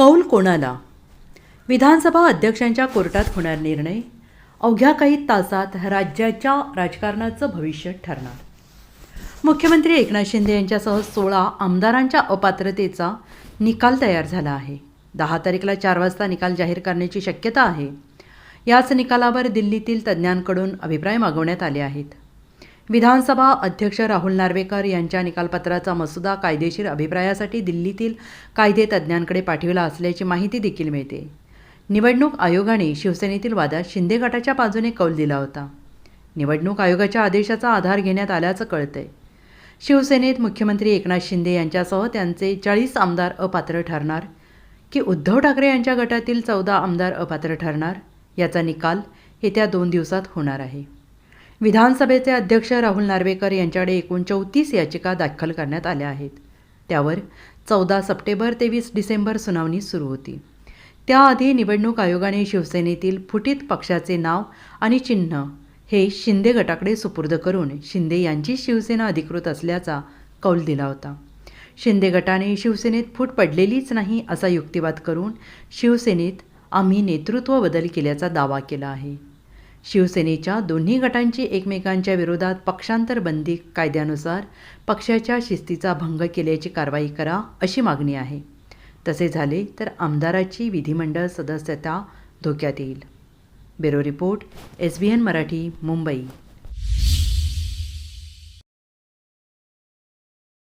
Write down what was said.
कौल कोणाला? विधानसभा अध्यक्षांच्या कोर्टात होणार निर्णय? अवघ्या काही तासात राज्याच्या राजकारणाचं भविष्य ठरणार. मुख्यमंत्री एकनाथ शिंदे यांच्यासह सोळा आमदारांच्या अपात्रतेचा निकाल तयार झाला आहे. दहा तारीखला चार वाजता निकाल जाहीर करण्याची शक्यता आहे. याच निकालावर दिल्लीतील तज्ज्ञांकडून अभिप्राय मागवण्यात आले आहेत. विधानसभा अध्यक्ष राहुल नार्वेकर यांच्या निकालपत्राचा मसुदा कायदेशीर अभिप्रायासाठी दिल्लीतील कायदे तज्ज्ञांकडे पाठविला असल्याची माहिती देखील मिळते. निवडणूक आयोगाने शिवसेनेतील वादात शिंदे गटाच्या बाजूने कौल दिला होता. निवडणूक आयोगाच्या आदेशाचा आधार घेण्यात आल्याचं कळतंय. शिवसेनेत मुख्यमंत्री एकनाथ शिंदे यांच्यासह त्यांचे चाळीस आमदार अपात्र ठरणार की उद्धव ठाकरे यांच्या गटातील चौदा आमदार अपात्र ठरणार? याचा निकाल येत्या दोन दिवसात होणार आहे. विधानसभेचे अध्यक्ष राहुल नार्वेकर यांच्याकडे एकूण चौतीस याचिका दाखल करण्यात आल्या आहेत. त्यावर चौदा सप्टेंबर ते वीस डिसेंबर सुनावणी सुरू होती. त्याआधी निवडणूक आयोगाने शिवसेनेतील फुटीत पक्षाचे नाव आणि चिन्ह हे शिंदे गटाकडे सुपूर्द करून शिंदे यांची शिवसेना अधिकृत असल्याचा कौल दिला होता. शिंदे गटाने शिवसेनेत फूट पडलेलीच नाही असा युक्तिवाद करून शिवसेनेत आम्ही नेतृत्व बदल केल्याचा दावा केला आहे. शिवसेनेच्या दोन्ही गटांची एकमेकांच्या विरोधात पक्षांतर बंदी कायद्यानुसार पक्षाच्या शिस्तीचा भंग केल्याची कारवाई करा अशी मागणी आहे. तसे झाले तर आमदाराची विधिमंडळ सदस्यता धोक्यात येईल. Bureau report S B N Marathi Mumbai.